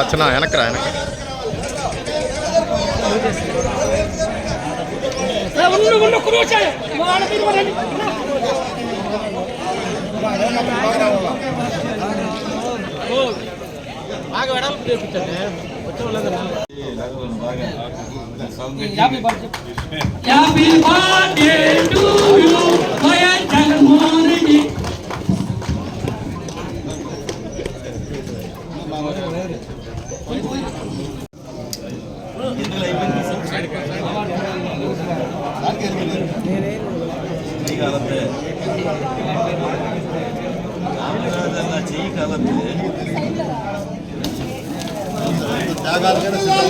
అచ్చనా వెనక్రా వెనక ఉండు ఉండు కురు వచ్చాయి వాళ్ళ మీద పడండి. Happy birthday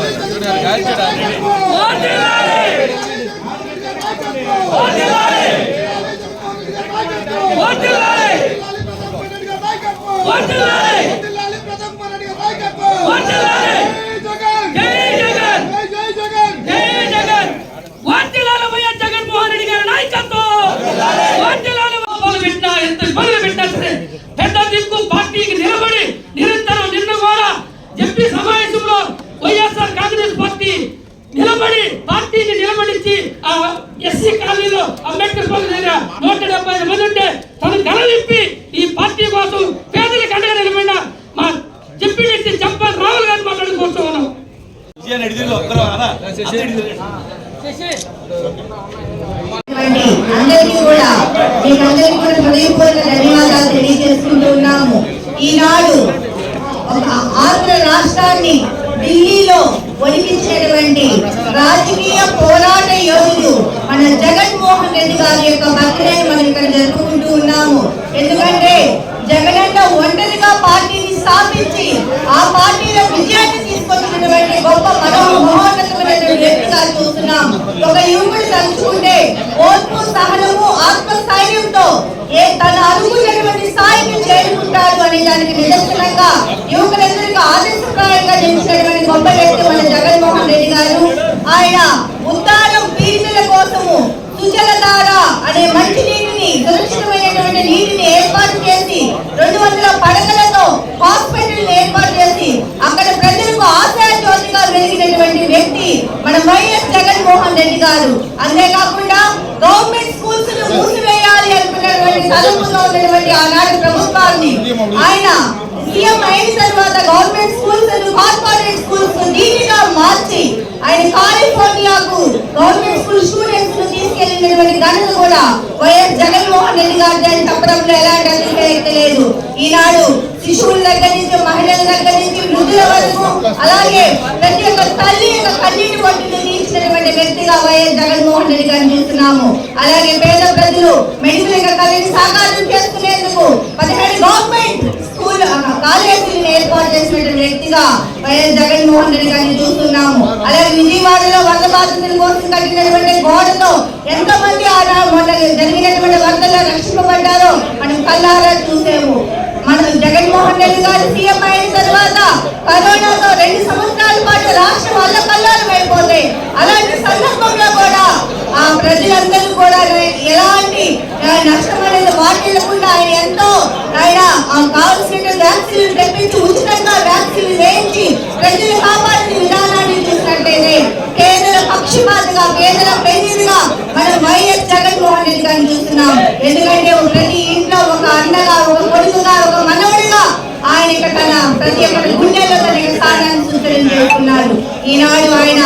To you YS Jaganmohan Reddy గారి నాయకత్వం వార్తలాల మొదలు పెట్టినా ఎంత మొదలు పెట్టినా సరే పెద్ద దిక్కు పార్టీకి నిలబడి నిరంతరం నిన్న కూడా ఎంపీ సమావేశంలో వైఎస్ఆర్ కాంగ్రెస్ పార్టీ నిలబడి పార్టీని నిలబడించి ఆ ఎస్సీ కాలనీలో అంబేద్కర్ పల్లి దగ్గర నూట డెబ్బై ఐదు మంది ఉంటే తను తలవిప్పి ఈ పార్టీ కోసం పేదలకు అండగా నిలబడిన మా చెప్పి చంపల్ రాహుల్ గారిని మాట్లాడుకుంటూ ఉన్నాం అందరికీ కూడా మీకందరికీ కూడా హృదయపూర్వక ధన్యవాదాలు తెలియజేసుకుంటూ ఉన్నాము. ఈనాడు ఒక ఆంధ్ర రాష్ట్రాన్ని ఢిల్లీలో ఒలిపించినటువంటి రాజకీయ పోరాట యోధుడు మన జగన్మోహన్ రెడ్డి గారి యొక్క బర్త్డేని మనం ఇక్కడ జరుపుకుంటూ ఉన్నాము. ఎందుకంటే జగనన్న ఒంటరిగా పార్టీని స్థాపించి ఆ పార్టీలో విజయాన్ని తీసుకొచ్చినటువంటి గొప్ప మనో మహోన్నతమైనటువంటి వ్యక్తిగా చూస్తున్నాం ఒక యువకుడు తలుచుకుంటే ఓర్పు సహనము ఆత్మస్థైర్యంతో ఏ తన అనుకున్నటువంటి స్థాయికి చేరుకుంటాడు అనే దానికి నిదర్శనంగా యువకులందరికీ ఆదర్శప్రాయంగా నిలిచినటువంటి గొప్ప వ్యక్తి మన జగన్మోహన్ రెడ్డి గారు. ఆయన ఉద్దానం పీడితుల కోసము కుంజలధార అనే మంచి నీటిని సురక్షితమైనటువంటి నీటిని ఏర్పాటు చేసి రెండు వందల పడకలతో హాస్పిటల్ ఏర్పాటు చేసి అక్కడ ప్రజలకు ఆశయ జ్యోతిగా వెలిగినటువంటి వ్యక్తి మన వైఎస్ జగన్మోహన్ రెడ్డి గారు. అంతేకాకుండా గవర్నమెంట్ స్కూల్స్ను మూసివేయాలి అనుకున్నటువంటి తలంపులో ఉన్నటువంటి ఆనాటి ప్రభుత్వాన్ని ఆయన సీఎం అయిన తర్వాత గవర్నమెంట్ స్కూల్స్ కార్పొరేట్ స్కూల్స్ నీటిగా మార్చి ఆయన కాలిఫోర్నియాకు గవర్నమెంట్ స్కూల్ స్టూడెంట్స్ను తీసుకెళ్ళినటువంటి ఘనత కూడా వైఎస్ జగన్మోహన్ రెడ్డి గారు చెప్పడంలో ఎలాంటి అభిప్రాయం లేదు. ఈనాడు శిశువుల దగ్గర నుంచి మహిళల దగ్గర నుంచి వృద్ధుల వరకు అలాగే ప్రతి ఒక్క తల్లి యొక్క కన్నీటి పట్టును తీర్చినటువంటి వ్యక్తిగా వైఎస్ జగన్మోహన్ రెడ్డి గారిని చూస్తున్నాము. అలాగే పేద ప్రజలు మెడికల్ యొక్క కళని సాకారం చేసుకునేందుకు పదిహేడు గవర్నమెంట్ స్కూల్ కాలేజీని ఏర్పాటు చేసినటువంటి వ్యక్తిగా వైఎస్ జగన్మోహన్ రెడ్డి గారిని చూస్తున్నాము. అలాగే విజయవాడలో వరద బాధితుల కోసం కట్టినటువంటి గోడతో ఎంతో మంది ఆనా జరిగినటువంటి వరదల్లో రక్షింపబడ్డారో మనం కల్లారా చూసాము. మనం జగన్మోహన్ రెడ్డి గారు సీఎం అయిన తర్వాత కరోనాతో రెండు సంవత్సరాల పాటు రాష్ట్రం వల్ల కల్లారం అయిపోతాయి అలాంటి సందర్భంలో కూడా ఆ ప్రజలందరూ కూడా ఎలాంటి నష్టం అనేది వాటిల్లకుండా ఆయన ఎంతో ఆయన ఆ కావాల్సిన వ్యాక్సిన్ తెప్పించి ఉచితంగా వ్యాక్సిన్ వేయించి ప్రజలు కాపాడిన విధానాన్ని చూసినట్టయితే కేంద్ర పక్షపాతగా కేంద్ర పెళ్ళిగా మనం వైఎస్ జగన్మోహన్ రెడ్డి గారిని చూస్తున్నాం. ఎందుకంటే ప్రతి ఇంట్లో ఒక అన్నగా ఒక కొడుకుగా ఒక మనవడిగా ఆయన ఇక తన ప్రతి ఒక్కరి గుండెల్లో తన యొక్క స్థానాన్ని సూచన చేస్తున్నారు. ఈనాడు ఆయన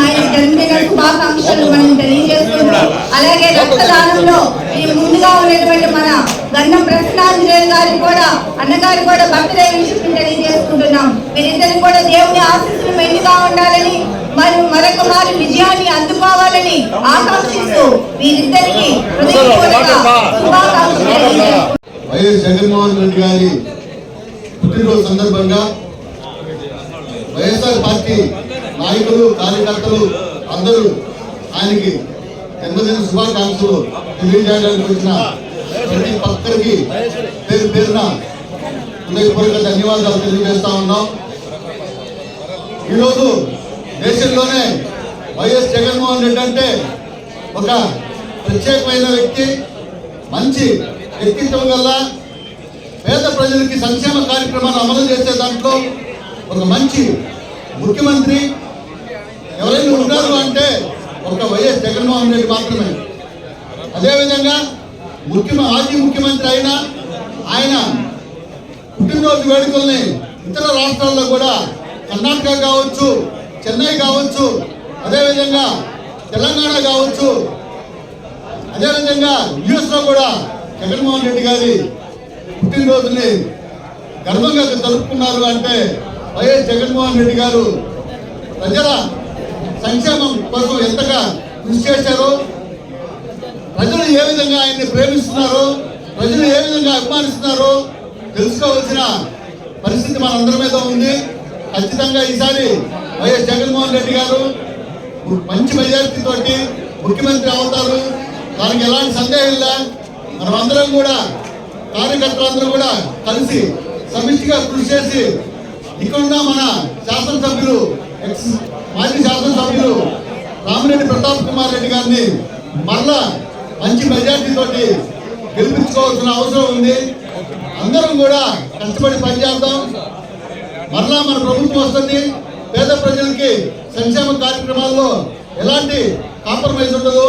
ఆయన జన్మదిన శుభాకాంక్షలు మనం తెలియజేస్తున్నాం. అలాగే రక్తదానంలో ఈ ముందుగా ఉన్నటువంటి మన గన్నం ప్రశ్నాంజనేయ గారికి కూడా అన్నగారు కూడా భక్తుల విషయం తెలియజేసుకుంటున్నాం. మీరిద్దరు కూడా దేవుని ఆశీస్సులు మెండుగా ఉండాలని మరియు మరొక మారి విజయాన్ని అందుకోవాలని ఆకాంక్షిస్తూ వీరిద్దరికి శుభాకాంక్షలు వైఎస్ జగన్మోహన్ రెడ్డి గారి పుట్టినరోజు సందర్భంగా వైఎస్ఆర్ పార్టీ నాయకులు కార్యకర్తలు అందరూ ఆయనకి జన్మదిన శుభాకాంక్షలు తెలియజేయడానికి వచ్చిన ప్రతి పక్కరికి పేరు పేరున హృదయపూర్వక ధన్యవాదాలు తెలియజేస్తా ఉన్నాం. ఈరోజు దేశంలోనే వైఎస్ జగన్మోహన్ రెడ్డి అంటే ఒక ప్రత్యేకమైన వ్యక్తి మంచి వ్యక్తిత్వం గల పేద ప్రజలకి సంక్షేమ కార్యక్రమాలు అమలు చేసే దాంట్లో ఒక మంచి ముఖ్యమంత్రి ఎవరైనా ఉన్నారు అంటే ఒక వైఎస్ జగన్మోహన్ రెడ్డి మాత్రమే. అదేవిధంగా ముఖ్య మాజీ ముఖ్యమంత్రి అయినా ఆయన పుట్టినరోజు వేడుకల్ని ఇతర రాష్ట్రాల్లో కూడా కర్ణాటక కావచ్చు చెన్నై కావచ్చు అదేవిధంగా తెలంగాణ కావచ్చు అదేవిధంగా యుఎస్లో కూడా జగన్మోహన్ రెడ్డి గారి పుట్టినరోజుని గర్వంగా జరుపుకున్నారు అంటే వైఎస్ జగన్మోహన్ రెడ్డి గారు ప్రజల సంక్షేమం కొరకు ఎంతగా కృషి చేశారో ప్రజలు ఏ విధంగా ఆయన్ని ప్రేమిస్తున్నారో ప్రజలు ఏ విధంగా అభిమానిస్తున్నారో తెలుసుకోవాల్సిన పరిస్థితి మనందరి మీద ఉంది. ఖచ్చితంగా ఈసారి వైఎస్ జగన్మోహన్ రెడ్డి గారు మంచి మెజారిటీతో ముఖ్యమంత్రి అవుతారు. దానికి ఎలాంటి సందేహం లే మనం అందరం కూడా కార్యకర్తలందరూ కూడా కలిసి సమిష్టిగా కృషి చేసి ఇక్కడ మన శాసనసభ్యులు ఎక్స్ మాజీ శాసనసభ్యులు రామిరెడ్డి ప్రతాప్ కుమార్ రెడ్డి గారిని మరలా మంచి మెజార్టీతో గెలిపించుకోవాల్సిన అవసరం ఉంది. అందరం కూడా కష్టపడి పనిచేద్దాం. మరలా మన ప్రభుత్వం వస్తుంది. పేద ప్రజలకి సంక్షేమ కార్యక్రమాల్లో ఎలాంటి కాంప్రమైజ్ ఉండదు.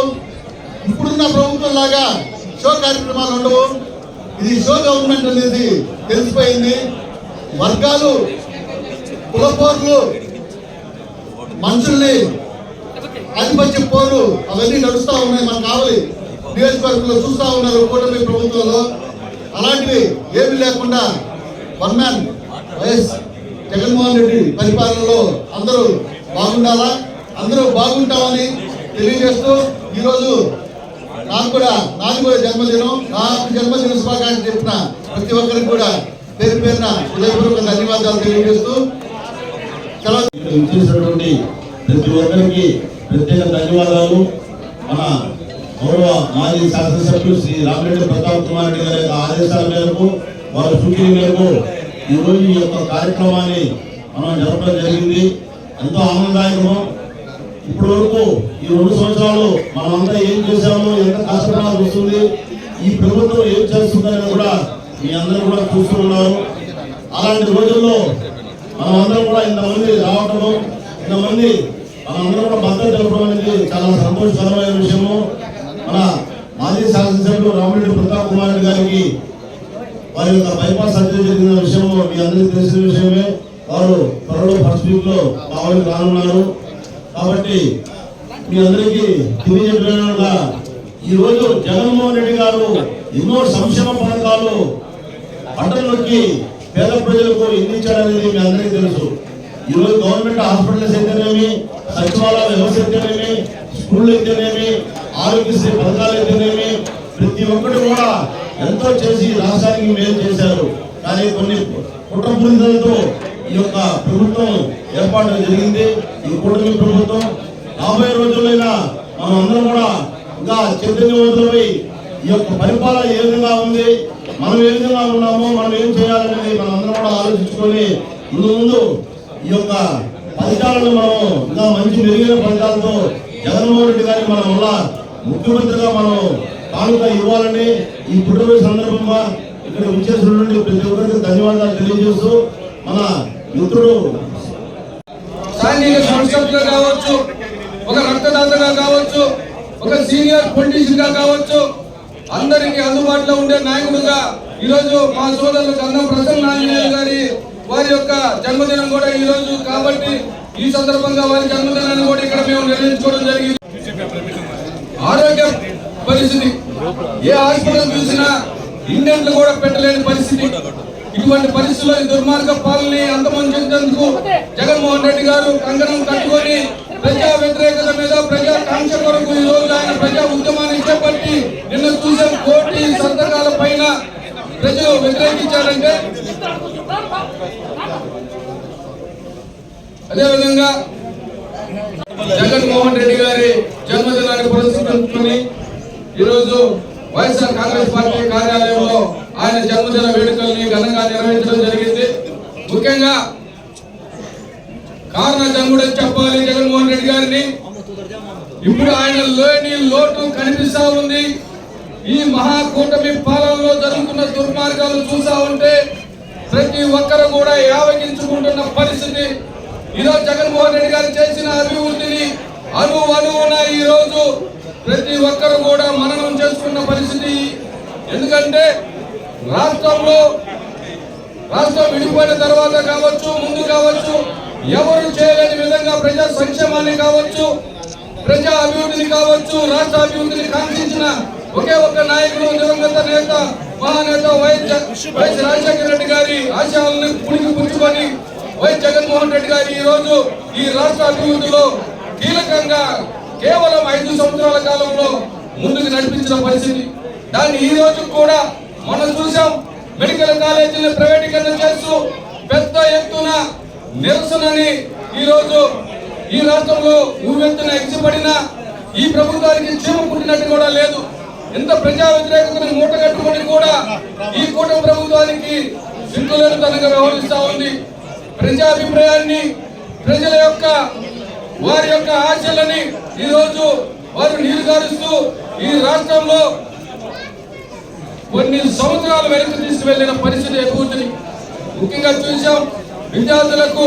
ఇప్పుడున్న ప్రభుత్వం లాగా షో కార్యక్రమాలు ఉండవు. ఇది షో గవర్నమెంట్ అనేది తెలిసిపోయింది. వర్గాలు కులపోర్లు మనుషుల్ని ఆధిపత్య పోరు అవన్నీ నడుస్తూ ఉన్నాయి మనకు కావాలి. నియోజకవర్గంలో చూస్తూ ఉన్నారు కూటమి ప్రభుత్వంలో. అలాంటివి ఏమీ లేకుండా one man YS Jaganmohan Reddy పరిపాలనలో అందరూ బాగుండాలా? అందరూ బాగుంటామని తెలియజేస్తూ ఈరోజు నాకు కూడా నాది కూడా జన్మదినం నాకు జన్మదిన శుభాకాంక్షలు చెప్పిన ప్రతి ఒక్కరికి కూడా. పేరు పేరున హృదయపూర్వక ధన్యవాదాలు తెలియజేస్తూ చాలా ప్రతి ఒక్కరికి ప్రత్యేక ధన్యవాదాలు. మన గౌరవ మాజీ శాసనసభ్యులు శ్రీ రామిరెడ్డి ప్రతాప్ కుమార్ రెడ్డి గారి యొక్క ఆదేశాల మేరకు వారి సూచన మేరకు ఈరోజు ఈ యొక్క కార్యక్రమాన్ని మనం జరపడం జరిగింది. ఎంతో ఆనందదాయకము. ఇప్పటి వరకు ఈ రెండు సంవత్సరాలు మనమంతా ఏం చేశామో ఎంత కష్టపడాల్సి వస్తుంది ఈ ప్రభుత్వం ఏం చేస్తుందని కూడా మీ అందరూ కూడా చూస్తూ ఉన్నారు. అలాంటి రోజుల్లో మనమందరం కూడా ఇంతమంది రావటము ఇంతమంది మనందరం కూడా మద్దతు తెలపడం అనేది చాలా సంతోషకరమైన విషయము. మన మాజీ శాసనసభ్యులు రామరెడ్డి ప్రతాప్ కుమార్ గారికి వారి యొక్క బైపాస్ సర్జరీ జరిగిన విషయము మీ అందరికీ తెలిసిన విషయమే. వారు త్వరలో ఫస్ట్ వీక్లో కావాలని రానున్నారు. కాబట్టి మీ అందరికీ తెలియజెప్పినగా ఈ రోజు జగన్మోహన్ రెడ్డి గారు ఎన్నో సంక్షేమ పథకాలు పంటల్లోకి పేద ప్రజలకు అందించాడనేది మీ అందరికీ తెలుసు. ఈ రోజు గవర్నమెంట్ హాస్పిటల్స్ అయితేనేమి సచివాలయ వ్యవస్థ అయితేనేమి స్కూళ్ళు అయితేనేమి ఆరోగ్యశ్రీ పథకాలు అయితేనేమి ప్రతి ఒక్కటి కూడా ఎంతో చేసి రాష్ట్రానికి మేలు చేశారు. కానీ కొన్ని కుట్రపూరితలతో ఈ యొక్క ప్రభుత్వం ఏర్పాటు జరిగింది. ఈ కూటమి ప్రభుత్వం రాబోయే రోజుల్లో మనం అందరం కూడా ఇంకా చైతన్యవంతులపై ఈ యొక్క పరిపాలన ఏ విధంగా ఉంది మనం ఏ విధంగా ఉన్నామో మనం ఏం చేయాలనేది మనం అందరం కూడా ఆలోచించుకొని ముందు ముందు ఈ యొక్క ఫలితాలను మనం ఇంకా మంచి మెరుగైన ఫలితాలతో జగన్మోహన్ రెడ్డి గారికి మనం వల్ల ముఖ్యమంత్రిగా మనం కానుక ఇవ్వాలని ఈ పుట్టినరోజు సందర్భంగా ఇక్కడ విచ్చేసినటువంటి ప్రతి ఒక్కరికి ధన్యవాదాలు తెలియజేస్తూ మన మిత్రుడు సాంఘిక సంస్థలుగా కావచ్చు ఒక రక్తదాతగా కావచ్చు ఒక సీనియర్ పొలిటీషియన్గా కావచ్చు అందరికీ అందుబాటులో ఉండే నాయకుడుగా ఈరోజు మా సోదరులు కన్నం ప్రసన్న గారి వారి యొక్క జన్మదినం కూడా ఈ రోజు కాబట్టి ఈ సందర్భంగా వారి జన్మదినాన్ని కూడా ఇక్కడ మేము నిర్ణయించుకోవడం జరిగింది. ఆరోగ్య పరిస్థితి. ఏ హాస్పిటల్ చూసినా ఇండెంట్లు కూడా పెట్టలేని పరిస్థితి. ఇటువంటి పరిస్థితుల్లో ఈ దుర్మార్గ పాలనని అంతమొంచేందుకు జగన్మోహన్ రెడ్డి గారు కంకణం కట్టుకొని ప్రజా వ్యతిరేకత మీద ప్రజా కాంక్ష కొరకు ఈ రోజు ఆయన ప్రజా ఉద్యమాన్ని చేపట్టి నిన్న చూసాం కోటి సంతకాల పైన ప్రజలు వ్యతిరేకించారంటే. అదేవిధంగా జగన్మోహన్ రెడ్డి గారి జన్మదినాన్ని పురస్కరించుకొని ఈరోజు వైఎస్ఆర్ కాంగ్రెస్ పార్టీ కార్యాలయంలో ఆయన జన్మదిన వేడుకల్ని ఘనంగా నిర్వహించడం జరిగింది. ముఖ్యంగా కారణ జన్ముడని చెప్పాలి జగన్మోహన్ రెడ్డి గారిని. ఇప్పుడు ఆయన లేని లోటు కనిపిస్తా ఉంది. ఈ మహాకూటమి పాలనలో జరుగుతున్న దుర్మార్గాలు చూసా ఉంటే ప్రతి ఒక్కరు కూడా యావగించుకుంటున్న పరిస్థితి. ఈరోజు జగన్మోహన్ రెడ్డి గారు చేసిన అభివృద్ధిని అను అనువున ఈ రోజు ప్రతి ఒక్కరు కూడా మననం చేసుకున్న పరిస్థితి. ఎందుకంటే రాష్ట్రంలో రాష్ట్రం విడిపోయిన తర్వాత కావచ్చు ముందు కావచ్చు ఎవరు చేయలేని విధంగా ప్రజా సంక్షేమాన్ని కావచ్చు ప్రజా అభివృద్ధిని కావచ్చు రాష్ట్ర అభివృద్ధిని కాంక్షించిన ఒకే ఒక్క నాయకుడు దివంగత నేత మహానేత వైఎస్ వైఎస్ రాజశేఖర రెడ్డి గారి ఆశయాలను పుణికి పుచ్చుకొని వైఎస్ జగన్మోహన్ రెడ్డి గారు ఈ రోజు ఈ రాష్ట్ర అభివృద్ధిలో కీలకంగా కేవలం ఐదు సంవత్సరాల కాలంలో ముందుకు నడిపించిన పరిస్థితి. దాన్ని ఈ రోజు కూడా మనం చూసాం మెడికల్ కాలేజీలను ప్రైవేటీకరణ చేస్తూ పెద్ద ఎత్తున నిరసనని ఈ రోజు ఈ రాష్ట్రంలో నువ్వెత్తున ఎగిసిపడిన ఈ ప్రభుత్వానికి చీమ పుట్టినట్టు కూడా లేదు. ఎంత ప్రజా వ్యతిరేకతను మూటగట్టుకుని కూడా ఈ కూటమి ప్రభుత్వానికి సిగ్గులేనితనంగా వ్యవహరిస్తూ ఉంది. ప్రజాభిప్రాయాన్ని ప్రజల యొక్క వారి యొక్క ఆశలని ఈరోజు వారు నీరుగారుస్తూ ఈ రాష్ట్రంలో కొన్ని సంవత్సరాలు వెనక్కి తీసుకువెళ్ళిన పరిస్థితి ఎక్కువని ముఖ్యంగా చూసాం విద్యార్థులకు